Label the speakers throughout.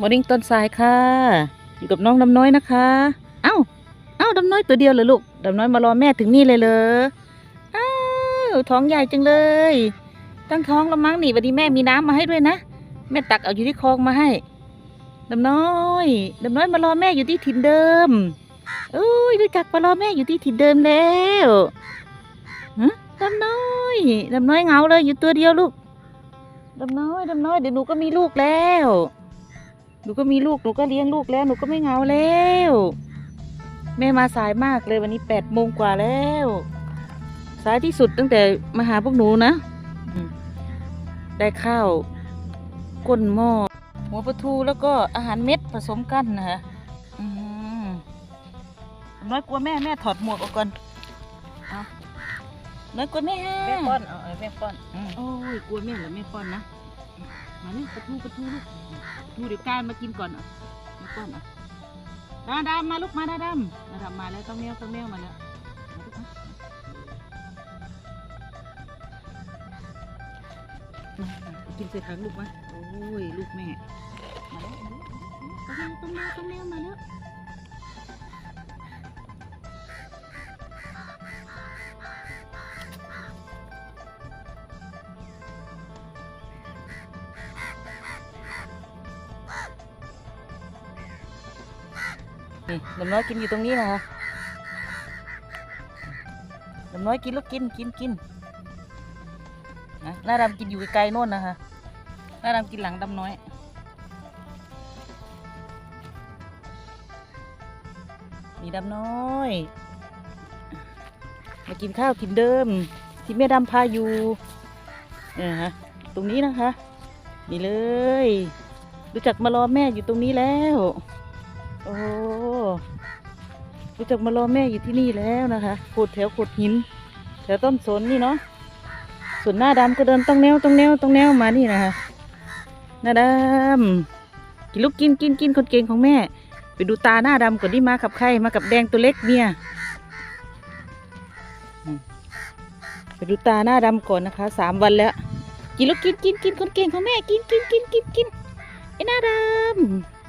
Speaker 1: มอร์นิ่งต้นสายค่ะ อยู่กับน้องดำน้อยนะคะ เอ้า เอ้าดำน้อยตัวเดียวเหรอลูกดำน้อยมารอแม่ถึงนี่เลยเหรออ้าวท้องใหญ่จังเลย ตั้งท้องแล้วมั้งนี่วันนี้แม่มีน้ำมาให้ด้วยนะ แม่ตักเอาอยู่ที่คลองมาให้ดำน้อยดำน้อยมารอแม่อยู่ที่ถิ่นเดิมอุ้ยรู้จักมารอแม่อยู่ที่ถิ่นเดิมแล้วฮะดำน้อยดำน้อยเงาเลยอยู่ตัวเดียวลูกดำน้อยดำน้อยเดี๋ยวหนูก็มีลูกแล้ว หนูก็มีลูกหนูก็เลี้ยงลูกแล้วหนูก็ไม่เหงาแล้วแม่มาสายมากเลยวันนี้แปดโมงกว่าแล้วสายที่สุดตั้งแต่มาหาพวกหนูนะอืมได้ข้าวก้นหม้อหัวปลาทูแล้วก็อาหารเม็ดผสมกันนะฮะอืมน้อยกลัวแม่แม่ถอดหมวกออกก่อนเอาน้อยกลัวแม่
Speaker 2: แม่ป้อนเอาเอาแม่ป้อนอืม
Speaker 1: โอ้ยกลัวแม่เหรอแม่ป้อนนะมาเนี่ยปลาทูปลาทูลูก ดูเดี๋ยวกานมากินก่อนอะมาก่อนอะดาดามมาลูกมาดาดามดาดามมาแล้วต้องแมวต้องแมวมาแล้วมาลูกนะมามากินใส่ถังลูกมาโอ้ยลูกแม่มาแล้วต้องเมวต้องแมวต้องแมวมาแล้ว นี่ลำน้อยกินอยู่ตรงนี้นะคะลำน้อยกินลูกกินกินกินนะหน้าดำกินอยู่ไกลๆโน่นนะคะหน้าดำกินหลังดำน้อยมีดำน้อย มากินข้าวกินเดิม ที่แม่ดำพาอยู่เนี่ยฮะตรงนี้นะคะ นี่เลย รู้จักมารอแม่อยู่ตรงนี้แล้ว โอ้ รู้จักมารอแม่อยู่ที่นี่แล้วนะคะโขดแถวโขดหิน แถวต้นสนนี่เนาะส่วนหน้าดำก็เดินต้องแนวต้องแนวต้องแนวมานี่นะคะหน้าดำกินลูกกินกินกินคนเก่งของแม่ ไปดูตาหน้าดำก่อนที่มากับใครมากับแดงตัวเล็กเนี่ยไปดูตาหน้าดำก่อนนะคะสามวันแล้วกินลูกกินกินกินคนเก่งของแม่กินกินกินกินกินไอ้หน้าดำ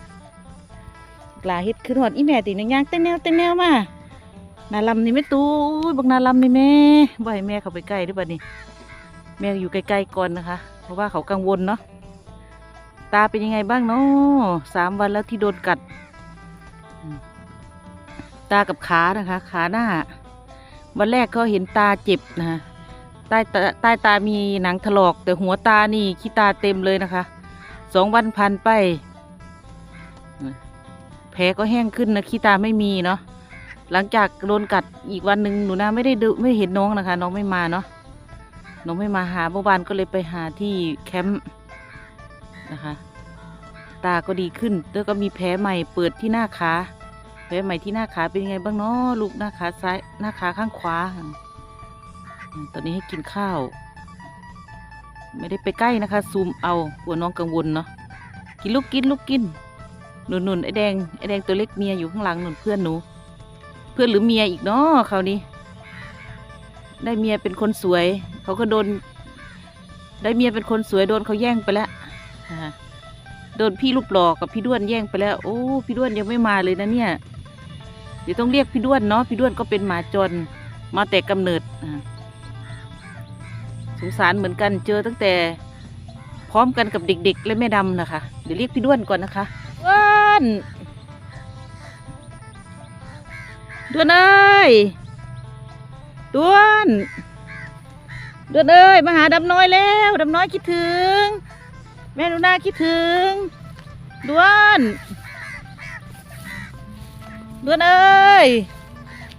Speaker 1: กลาเฮ็ดขึ้นหอดอีแม่ตีนังยางเต้นแนวเต้นแนวมานาลำนี่ไม่ตู้บักนาลำนี่แม่บ่ให้แม่เข้าไปใกล้ด้วยบัดนี้ แม่อยู่ใกล้ๆก่อนนะคะ เพราะว่าเขากังวลเนาะตาเป็นยังไงบ้างเนาะสามวันแล้วที่โดนกัด ตากับขานะคะ ขาหน้า วันแรกก็เห็นตาเจ็บนะคะใต้ตาใต้ตามีหนังถลอก แต่หัวตานี่ขี้ตาเต็มเลยนะคะสองวันพันไป แผลก็แห้งขึ้นนะขี้ตาไม่มีเนาะหลังจากโดนกัดอีกวันหนึ่งหนูนาไม่ได้ดูไม่เห็นน้องนะคะ น้องไม่มาเนาะน้องไม่มาหาเมื่อวานก็เลยไปหาที่แคมป์นะคะ ตาก็ดีขึ้นแล้วก็มีแผลใหม่เปิดที่หน้าขาแผลใหม่ที่หน้าขาเป็นยังไงบ้างเนาะลูกหน้าขาซ้ายหน้าขาข้างขวาตอนนี้ให้กินข้าว ไม่ได้ไปใกล้นะคะ ซูมเอากลัวน้องกังวลเนาะกินลูกกินลูกกิน หนุนหนุนไอแดงไอแดงตัวเล็กเมียอยู่ข้างหลังหนุนเพื่อนหนู เพื่อนหรือเมียอีกเนาะครานี้ได้เมียเป็นคนสวย เขาก็โดน ได้เมียเป็นคนสวยโดนเขาแย่งไปแล้วโดนพี่รูปหลอกกับพี่ด้วนแย่งไปแล้ว โอ้พี่ด้วนยังไม่มาเลยนะเนี่ยเดี๋ยวต้องเรียกพี่ด้วนเนาะพี่ด้วนก็เป็นหมาจรมาแต่กำเนิดสงสารเหมือนกันเจอตั้งแต่พร้อมกันกับเด็ก ๆ และแม่ดำนะคะ เดี๋ยวเรียกพี่ด้วนก่อนนะคะ ด้วนด้วนเอ้ยด้วนด้วนเอ้ยมาหาดำน้อยแล้วดำน้อยคิดถึง แม่หนูนาคิดถึงด้วนด้วนเอ้ย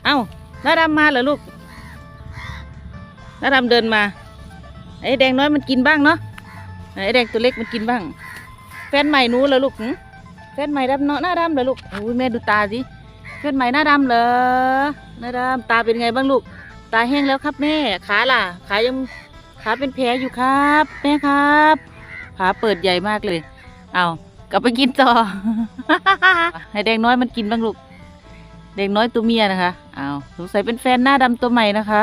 Speaker 1: เอ้าน้าดำมาเหรอลูกน้าดำเดินมาไอ้แดงน้อยมันกินบ้างเนาะไอ้แดงตัวเล็กมันกินบ้าง แฟนใหม่หนูเหรอลูก หึแฟนใหม่ดำเนาะหน้าดำเหรอลูกโอ้ยแม่ดูตาสิแฟนใหม่หน้าดำเหรอหน้าดำตาเป็นไงบ้างลูก ตาแห้งแล้วครับแม่ขาล่ะ ขายังขาเป็นแผลอยู่ครับแม่ครับขาเปิดใหญ่มากเลย เอากลับไปกินต่อ ให้แดงน้อยมันกินบ้างลูกแดงน้อยตัวเมียนะคะ เอาสงสัยเป็นแฟนหน้าดำตัวใหม่นะคะ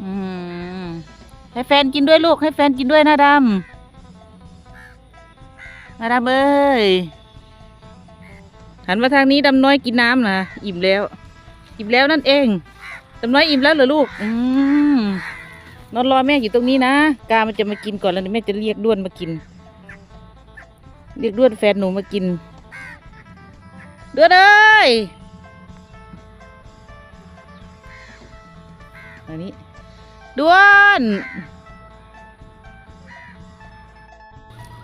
Speaker 1: อืม ให้แฟนกินด้วยลูก ให้แฟนกินด้วยหน้าดำมาดามเอ้ย หันมาทางนี้ดำน้อยกินน้ำนะอิ่มแล้ว อิ่มแล้วนั่นเองดำน้อยอิ่มแล้วเหรอลูกอืมนอนรอแม่อยู่ตรงนี้นะกามันจะมากินก่อนแล้วเดี๋ยวแม่จะเรียกด้วนมากิน เรียกด้วนแฟนหนูมากินด้วนเอ้ยอันนี้ด้วน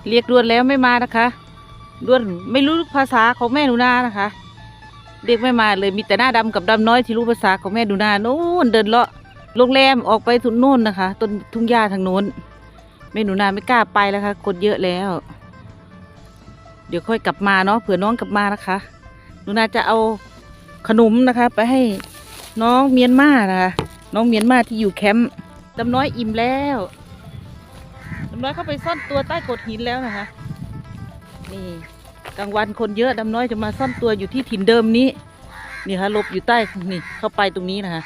Speaker 1: เรียกด้วนแล้วไม่มานะคะ ด้วนไม่รู้ภาษาของแม่หนูนานะคะเรียกไม่มาเลยมีแต่หน้าดำกับดำน้อยที่รู้ภาษาของแม่หนูนาโน่นเดินเลาะโรงแรมออกไปทุนโน่นนะคะต้นทุ่งหญ้าทางโน้นแม่หนูนาไม่กล้าไปแล้วค่ะคนเยอะแล้ว เดี๋ยวค่อยกลับมาเนาะเผื่อน้องกลับมานะคะ หนูนาจะเอาขนมนะคะ ไปให้น้องเมียนมานะคะน้องเมียนมาที่อยู่แคมป์ดำน้อยอิ่มแล้วดำน้อยเข้าไปซ่อนตัวใต้โขดหินแล้วนะคะ นี่กลางวันคนเยอะดำน้อยจะมาซ่อนตัวอยู่ที่ถิ่นเดิมนี้ นี่ค่ะหลบอยู่ใต้นี่เข้าไปตรงนี้นะคะ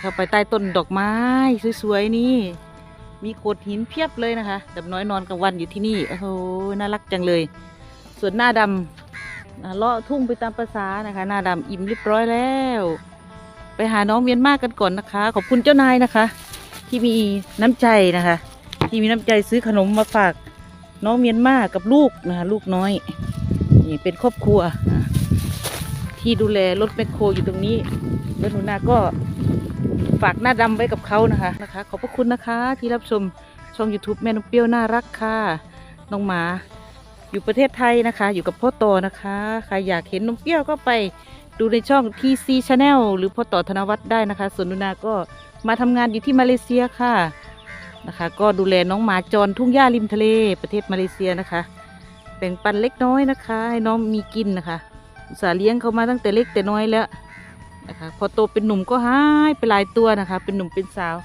Speaker 1: เข้าไปใต้ต้นดอกไม้สวยๆนี่มีโขดหินเพียบเลยนะคะดำน้อยนอนกลางวันอยู่ที่นี่โอ้โหน่ารักจังเลย ส่วนหน้าดำเลาะทุ่งไปตามภาษานะคะ หน้าดำอิ่มเรียบร้อยแล้ว ไปหาน้องเมียนมากันก่อนนะคะ ขอบคุณเจ้านายนะคะ ที่มีน้ำใจนะคะ ที่มีน้ำใจซื้อขนมมาฝาก น้องเมียนมากับลูกนะคะลูกน้อย นี่เป็นครอบครัว ที่ดูแลรถแมคโครอยู่ตรงนี้ แล้วหนูนาก็ฝากหน้าดำไว้กับเขานะคะนะคะ ขอบพระคุณนะคะที่รับชมช่อง YouTube แม่นมเปรี้ยวน่ารักค่ะ น้องหมาอยู่ประเทศไทยนะคะ อยู่กับพ่อโตนะคะใครอยากเห็นนมเปรี้ยวก็ไปดูในช่อง TC Channel หรือพ่อต่อธนวัฒน์ได้นะคะ ส่วนนูนาก็มาทำงานอยู่ที่มาเลเซียค่ะ นะคะ ก็ดูแลน้องหมาจรทุ่งหญ้าริมทะเลประเทศมาเลเซียนะคะ แบ่งปันเล็กน้อยนะคะ ให้น้องมีกินนะคะอุตส่าห์เลี้ยงเขามาตั้งแต่เล็กแต่น้อยแล้วนะคะ พอโตเป็นหนุ่มก็หายไปหลายตัวนะคะ เป็นหนุ่มเป็นสาว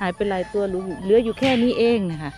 Speaker 1: หายไปหลายตัวเหลือเหลืออยู่แค่นี้เองนะคะ